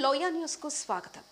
లోయా న్యూస్కు స్వాగతం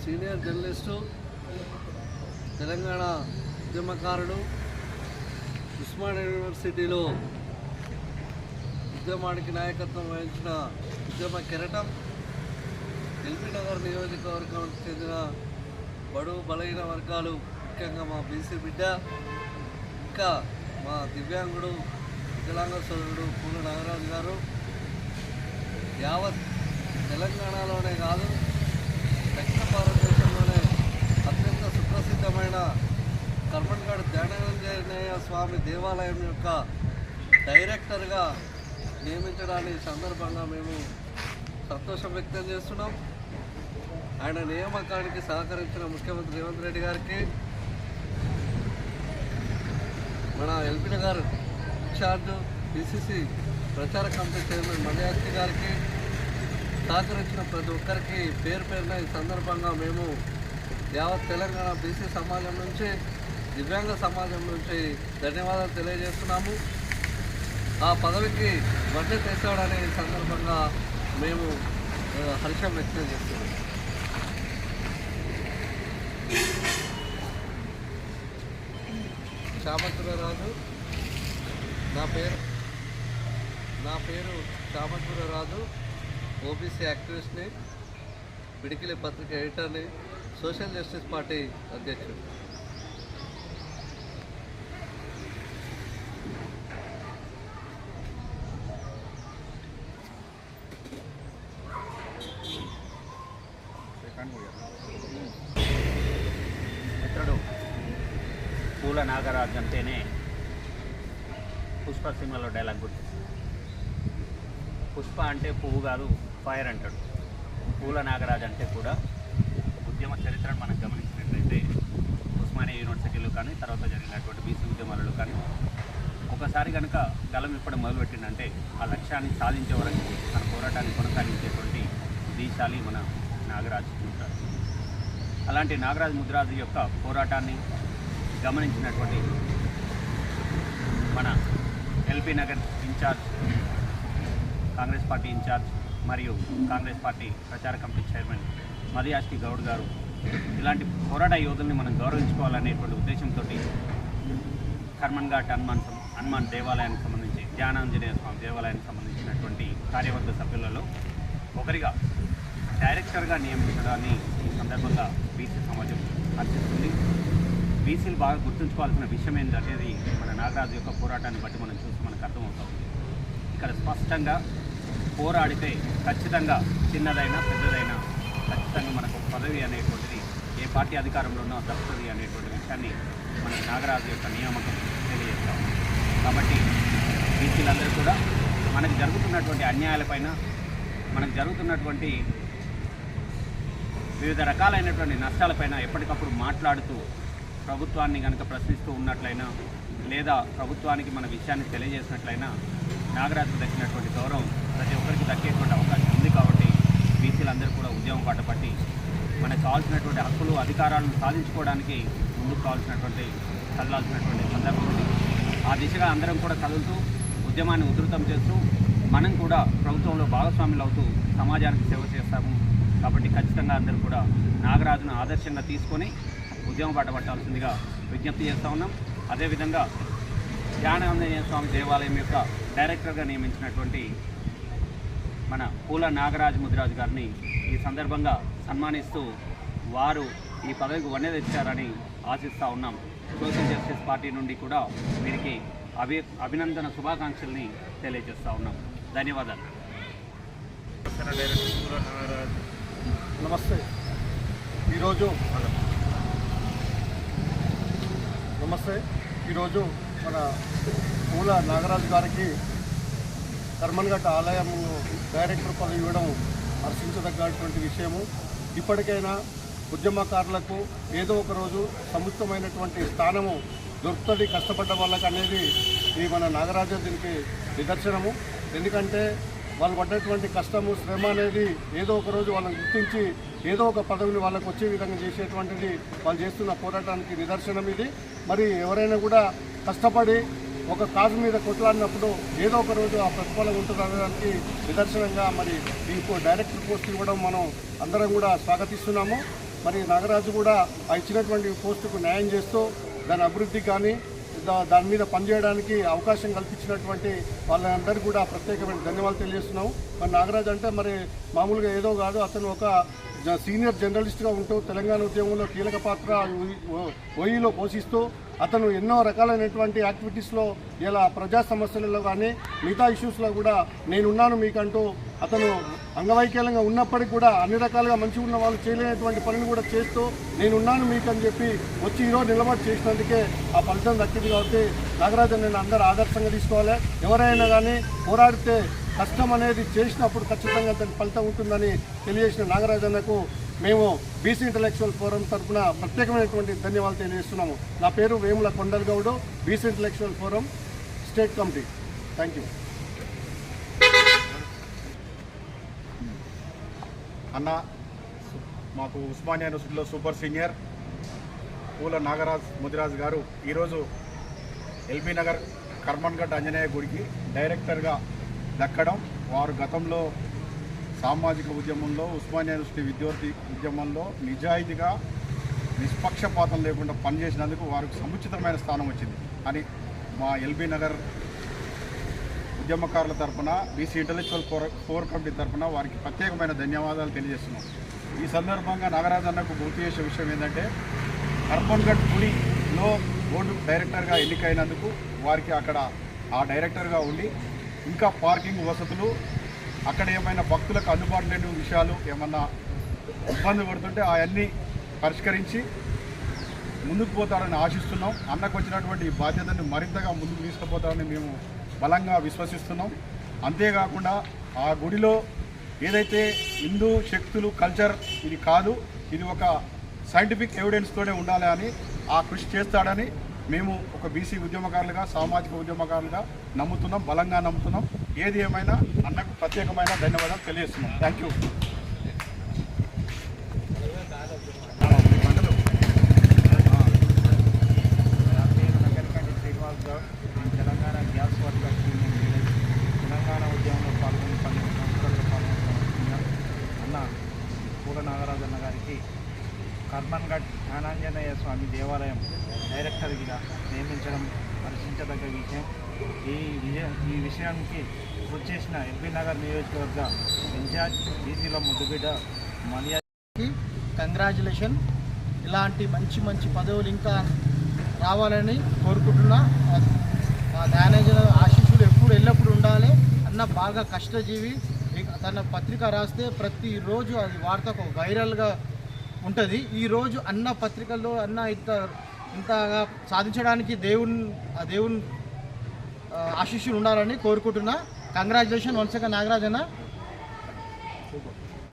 senior journalist Telangana ఉద్యమకారుడు ఉస్మాన్ యూనివర్సిటీలో ఉద్యమానికి నాయకత్వం వహించిన ఉద్యమ కెరటం ఎల్బీనగర్ నియోజకవర్గానికి చెందిన బడుగు బలహీన వర్గాలు ముఖ్యంగా మా బీసీ బిడ్డ ఇంకా మా దివ్యాంగుడు వికలాంగ సోదరుడు పూల నాగరాజు గారు యావత్ తెలంగాణలోనే కాదు దక్షిణ భారతదేశంలోనే అత్యంత సుప్రసిద్ధమైన కర్మన్గఢ్ ధ్యానంజనేయ స్వామి దేవాలయం యొక్క డైరెక్టర్గా నియమించడాన్ని సందర్భంగా మేము సంతోషం వ్యక్తం చేస్తున్నాం. ఆయన నియామకానికి సహకరించిన ముఖ్యమంత్రి రేవంత్ రెడ్డి గారికి ఎల్పిన గారు ఇన్ఛార్జ్ బీసీసీ ప్రచార కమిటీ చైర్మన్ మల్యాస్తి గారికి సహకరించిన ప్రతి ఒక్కరికి పేరు పేరున ఈ సందర్భంగా మేము యావత్ తెలంగాణ బీసీ సమాజం నుంచి దివ్యాంగ సమాజం నుంచి ధన్యవాదాలు తెలియజేస్తున్నాము. ఆ పదవికి వడ్డీ తెచ్చాడనే ఈ సందర్భంగా మేము హర్షం వ్యక్తం చేస్తున్నాం చామతురరాజు నా పేరు నా పేరు చామతురరాజు ఓబీసీ యాక్టివిస్ట్ని బిడికిలి పత్రిక ఎడిటర్ని సోషల్ జస్టిస్ పార్టీ అధ్యక్షుడు మిత్రుడు పూల నాగరాజు అంటేనే పుష్ప సినిమాలో డైలాగ్ గుర్తు. పుష్ప అంటే పువ్వు కాదు ఫైర్ అంటాడు. పూల నాగరాజ్ అంటే కూడా ఉద్యమ చరిత్రను మనం గమనించినట్లయితే ఉస్మానియా యూనివర్సిటీలో కానీ తర్వాత జరిగినటువంటి బీసీ ఉద్యమాలలో కానీ ఒకసారి కనుక గలం ఇప్పటి మొదలుపెట్టిందంటే ఆ లక్ష్యాన్ని సాధించే వరకు మన పోరాటాన్ని కొనసాగించేటువంటి దీశాలి మన నాగరాజ్ ఉంటారు. అలాంటి నాగరాజ్ ముద్రాజు యొక్క పోరాటాన్ని గమనించినటువంటి మన LB Nagar incharge Congress party incharge మరియు కాంగ్రెస్ పార్టీ ప్రచార కమిటీ చైర్మన్ మదియాష్కి గౌడ్ గారు. ఇలాంటి పోరాట యోధుల్ని మనం గౌరవించుకోవాలనేటువంటి ఉద్దేశంతో కర్మన్ ఘాట్ హనుమాన్ హనుమాన్ దేవాలయానికి సంబంధించి ధ్యానాంజనేయ స్వామి దేవాలయానికి సంబంధించినటువంటి కార్యవర్గ సభ్యులలో ఒకరిగా డైరెక్టర్గా నియమించడాన్ని ఈ సందర్భంగా బీసీ సమాజం హర్షిస్తుంది. బీసీలు బాగా గుర్తుంచుకోవాల్సిన విషయం ఏంటనేది మన నాగరాజు యొక్క పోరాటాన్ని బట్టి మనం చూసి మనకు అర్థమవుతుంది ఇక్కడ స్పష్టంగా పోరాడితే ఖచ్చితంగా చిన్నదైనా పెద్దదైనా ఖచ్చితంగా మనకు పదవి అనేటువంటిది ఏ పార్టీ అధికారంలో ఉన్నా దక్కుతుంది అనేటువంటి విషయాన్ని మన నాగరాజు యొక్క నియామకం తెలియజేస్తాం కాబట్టి బీసీలందరూ కూడా మనకు జరుగుతున్నటువంటి అన్యాయాలపైన మనకు జరుగుతున్నటువంటి వివిధ రకాలైనటువంటి నష్టాలపైన ఎప్పటికప్పుడు మాట్లాడుతూ ప్రభుత్వాన్ని కనుక ప్రశ్నిస్తూ ఉన్నట్లయినా లేదా ప్రభుత్వానికి మన విషయాన్ని తెలియజేసినట్లయినా నాగరాజు దక్కినటువంటి గౌరవం ప్రతి ఒక్కరికి దక్కేటువంటి అవకాశం ఉంది కాబట్టి బీసీలందరూ కూడా ఉద్యమం పాటపట్టి మనకు కావాల్సినటువంటి హక్కులు అధికారాలను సాధించుకోవడానికి ముందుకు కావాల్సినటువంటి కదలాల్సినటువంటి సందర్భం ఉంది. ఆ దిశగా అందరం కూడా కదులుతూ ఉద్యమాన్ని ఉధృతం చేస్తూ మనం కూడా ప్రభుత్వంలో భాగస్వాములు అవుతూ సమాజానికి సేవ చేస్తాము. కాబట్టి ఖచ్చితంగా అందరూ కూడా నాగరాజును ఆదర్శంగా తీసుకొని ఉద్యమం బాట పట్టాల్సిందిగా విజ్ఞప్తి చేస్తూ ఉన్నాం. అదేవిధంగా జ్ఞానాంజనేయ స్వామి దేవాలయం యొక్క డైరెక్టర్గా నియమించినటువంటి మన పూల నాగరాజ్ ముదిరాజు గారిని ఈ సందర్భంగా సన్మానిస్తూ వారు ఈ పదవికి వన్నె తెచ్చారని ఆశిస్తూ ఉన్నాం. సోషల్ జస్టిస్ పార్టీ నుండి కూడా వీరికి అభి అభినందన శుభాకాంక్షల్ని తెలియజేస్తూ ఉన్నాం. ధన్యవాదాలు. నమస్తే. ఈరోజు నమస్తే. ఈరోజు మన పూల నాగరాజు గారికి కర్మన్ఘట్ట ఆలయం డైరెక్టర్ పదవి ఇవ్వడం హర్షించదగ్గటువంటి విషయము. ఇప్పటికైనా ఉద్యమకారులకు ఏదో ఒక రోజు సముచితమైనటువంటి స్థానము దొరుకుతుంది కష్టపడ్డ వాళ్ళకు అనేది ఈ మన నాగరాజు దీనికి నిదర్శనము. ఎందుకంటే వాళ్ళు పడ్డటువంటి కష్టము శ్రమ అనేది ఏదో ఒక రోజు వాళ్ళని గుర్తించి ఏదో ఒక పదవిని వాళ్ళకు వచ్చే విధంగా చేసేటువంటిది వాళ్ళు చేస్తున్న పోరాటానికి నిదర్శనం ఇది. మరి ఎవరైనా కూడా కష్టపడి ఒక కాజు మీద కొట్లాడినప్పుడు ఏదో ఒక రోజు ఆ ప్రతిఫలం ఉంటుంది అనడానికి నిదర్శనంగా మరి ఇంకో డైరెక్టర్ పోస్ట్ ఇవ్వడం మనం అందరం కూడా స్వాగతిస్తున్నాము. మరి నాగరాజు కూడా ఆ ఇచ్చినటువంటి పోస్టుకు న్యాయం చేస్తూ దాని అభివృద్ధి కానీ దాని మీద పనిచేయడానికి అవకాశం కల్పించినటువంటి వాళ్ళందరికీ కూడా ప్రత్యేకమైన ధన్యవాదాలు తెలియజేస్తున్నాం మరి నాగరాజ్ అంటే మరి మామూలుగా ఏదో కాదు అతను ఒక జ- సీనియర్ జర్నలిస్ట్గా ఉంటూ తెలంగాణ ఉద్యమంలో కీలక పాత్ర ఓయిలో పోషిస్తూ అతను ఎన్నో రకాలైనటువంటి యాక్టివిటీస్లో ఇలా ప్రజా సమస్యలలో కానీ మిగతా ఇష్యూస్లో కూడా నేనున్నాను మీకంటూ అతను అంగవైకల్యంగా ఉన్నప్పటికీ కూడా అన్ని రకాలుగా మంచిగా ఉన్న వాళ్ళు చేయలేనటువంటి పనిని కూడా చేస్తూ నేనున్నాను మీకు అని చెప్పి వచ్చి ఈరోజు నిలబడి చేసినందుకే ఆ ఫలితం దక్కింది కాబట్టి నాగరాజన్ నేను అందరూ ఆదర్శంగా తీసుకోవాలి. ఎవరైనా కానీ పోరాడితే కష్టం అనేది చేసినప్పుడు ఖచ్చితంగా దాని ఫలితం ఉంటుందని తెలియజేసిన నాగరాజన్నకు మేము బీసీ ఇంటలెక్చువల్ ఫోరం తరఫున ప్రత్యేకమైనటువంటి ధన్యవాదాలు తెలియజేస్తున్నాము. నా పేరు Vemula Kondal Goud BC intellectual forum state committee. Thank you అన్న మాకు ఉస్మానియా యూనివర్సిటీలో సూపర్ సీనియర్ పూల నాగరాజ్ ముదిరాజ్ గారు ఈరోజు ఎల్బీ నగర్ కర్మన్గఢ్ ఆంజనేయ గుడికి డైరెక్టర్గా దక్కడం. వారు గతంలో సామాజిక ఉద్యమంలో ఉస్మానియా యూనివర్సిటీ విద్యార్థి ఉద్యమంలో నిజాయితీగా నిష్పక్షపాతం లేకుండా పనిచేసినందుకు వారికి సముచితమైన స్థానం వచ్చింది. అని మా ఎల్బీ నగర్ ఉద్యమకారుల తరపున BC intellectual forum committee తరఫున వారికి ప్రత్యేకమైన ధన్యవాదాలు తెలియజేస్తున్నాం. ఈ సందర్భంగా నాగరాజన్నకు గుర్తు చేసే విషయం ఏంటంటే కర్పన్గఢ్ పులిలో బోర్డు డైరెక్టర్గా ఎన్నికైనందుకు వారికి అక్కడ ఆ డైరెక్టర్గా ఉండి ఇంకా పార్కింగ్ వసతులు అక్కడ ఏమైనా భక్తులకు అందుబాటు లేని విషయాలు ఏమన్నా ఇబ్బంది పడుతుంటే అవన్నీ పరిష్కరించి ముందుకు పోతాడని ఆశిస్తున్నాం. అన్నకు వచ్చినటువంటి బాధ్యతను మరింతగా ముందుకు తీసుకుపోతాడని మేము బలంగా విశ్వసిస్తున్నాం. అంతేకాకుండా ఆ గుడిలో ఏదైతే హిందూ శక్తులు కల్చర్ ఇది కాదు ఇది ఒక సైంటిఫిక్ ఎవిడెన్స్తోనే ఉండాలి అని ఆ కృషి చేస్తాడని మేము ఒక బీసీ ఉద్యమకారులుగా సామాజిక ఉద్యమకారులుగా నమ్ముతున్నాం బలంగా నమ్ముతున్నాం. ఏది ఏమైనా అన్నకు ప్రత్యేకమైన ధన్యవాదాలు తెలియజేస్తున్నాం. థ్యాంక్ యూ నా పేరు నగరికంటి శ్రీనివాస్ గౌడ్ నేను Telangana gas workers union leader Telangana ఉద్యమంలో పాల్గొని పన్నెండు సంవత్సరాలుగా పాల్గొంటున్నాను అన్న పూల నాగరాజు అన్న గారికి కర్మన్ఘట్ జ్ఞానాంజనేయ స్వామి దేవాలయం డైరెక్టర్గా నియమించడం హర్షించదగ్గ విషయం. ఈ విజయం ఈ విషయానికి పూర్తి చేసిన ఎంపీ నగర్ నియోజకవర్గ ఇన్ఛార్జ్ బీసీలో ముద్దుబిడ్డ మలియా కంగ్రాచులేషన్. ఇలాంటి మంచి మంచి పదవులు ఇంకా రావాలని కోరుకుంటున్నా. ఆ మేనేజర్ ఆశీస్సులు ఎప్పుడు ఎల్లప్పుడు ఉండాలి. అన్న బాగా కష్టజీవి తన పత్రిక రాస్తే ప్రతిరోజు అది వార్తకు వైరల్గా ఉంటుంది. ఈరోజు అన్న పత్రికల్లో అన్న ఇంత ఇంతగా సాధించడానికి దేవుని ఆ దేవుని ఆశీస్సులు ఉండాలని కోరుకుంటున్నా. Congratulations నాగరాజన్న.